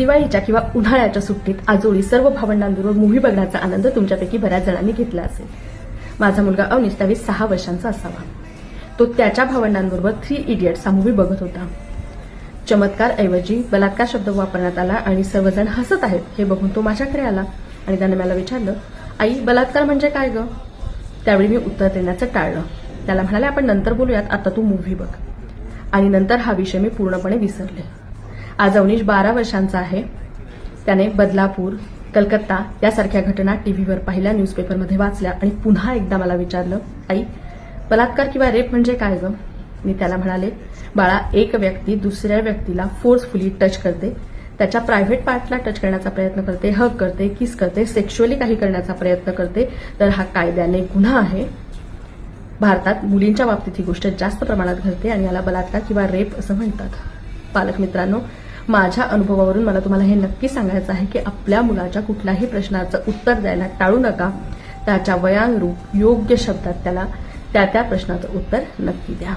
दिवाळीच्या किंवा उन्हाळ्याच्या सुट्टीत आजोळी सर्व भावंडांबरोबर मूव्ही बघण्याचा आनंद तुमच्यापैकी बऱ्याच जणांनी घेतला असेल. माझा मुलगा अवनीश त्यावेळी सहा वर्षांचा असावा. तो त्याच्या भावंडांबरोबर थ्री इडियट्स हा मूव्ही बघत होता. चमत्कार ऐवजी बलात्कार शब्द वापरण्यात आला आणि सर्वजण हसत आहेत हे बघून तो माझ्याकडे आला आणि त्याने मला विचारलं आई बलात्कार म्हणजे काय ग? त्यावेळी मी उत्तर देण्याचं टाळलं. त्याला म्हणाले आपण नंतर बोलूयात आता तू मूव्ही बघ. आणि नंतर हा विषय मी पूर्णपणे विसरले. आज अवनीश बारा वर्षांचा आहे. त्याने बदलापूर कलकत्ता यासारख्या घटना टीव्हीवर पाहिल्या न्यूजपेपरमध्ये वाचल्या आणि पुन्हा एकदा मला विचारलं आई बलात्कार किंवा रेप म्हणजे काय ग? मी त्याला म्हणाले बाळा एक व्यक्ती दुसऱ्या व्यक्तीला फोर्सफुली टच करते. त्याच्या प्रायव्हेट पार्टला टच करण्याचा प्रयत्न करते हक करते किस करते सेक्शुअली काही करण्याचा प्रयत्न करते तर हा कायद्याने गुन्हा आहे. भारतात मुलींच्या बाबतीत ही गोष्ट जास्त प्रमाणात घडते आणि याला बलात्कार किंवा रेप असं म्हणतात. पालक मित्रांनो माझ्या अनुभवावरून मला तुम्हाला हे नक्की सांगायचं आहे की आपल्या मुलाच्या कुठल्याही प्रश्नाचं उत्तर द्यायला टाळू नका. त्याच्या वयानुरूप योग्य शब्दात त्याला त्या त्या प्रश्नाचं उत्तर नक्की द्या.